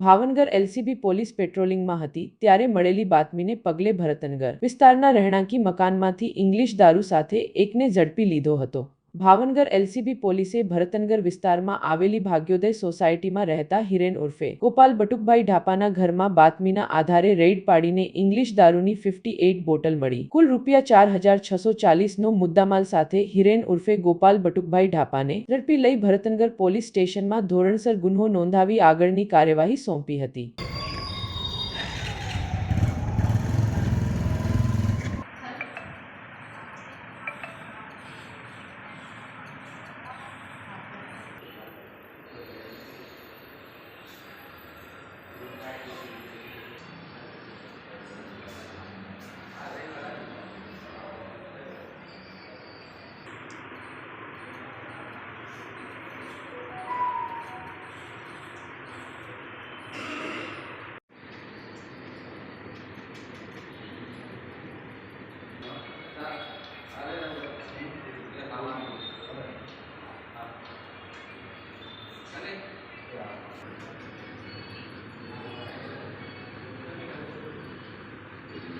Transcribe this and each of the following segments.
Bhavnagar LCB police પેટ્રોલિંગમાં હતી, ત્યારે મળેલી બાતમીને પગલે ભરતનગર વિસ્તારના રહેણાંકી મકાનમાંથી ઇંગ્લિશ દારૂ સાથે એકને ઝડપી લીધો હતો. ભાવનગર એલસીબી પોલીસે ભરતનગર વિસ્તારમાં આવેલી ભાગ્યોદય સોસાયટીમાં રહેતા હિરેન ઉર્ફે ગોપાલ બટુકભાઈ ઢાપાના ઘરમાં બાતમીના આધારે રેડ પાડીને ઇંગ્લિશ દારૂની ફિફ્ટી એઇટ બોટલ મળી. કુલ રૂપિયા ચાર હજાર છસો ચાલીસનો મુદ્દામાલ સાથે હિરેન ઉર્ફે ગોપાલ બટુકભાઈ ઢાપાને ઝડપી લઈ ભરતનગર પોલીસ સ્ટેશનમાં ધોરણસર ગુન્હો નોંધાવી આગળની કાર્યવાહી સોંપી હતી. practicing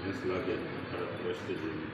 બિઝનેસ લાગે ખરાબ ટ્રસ્ટ જેવી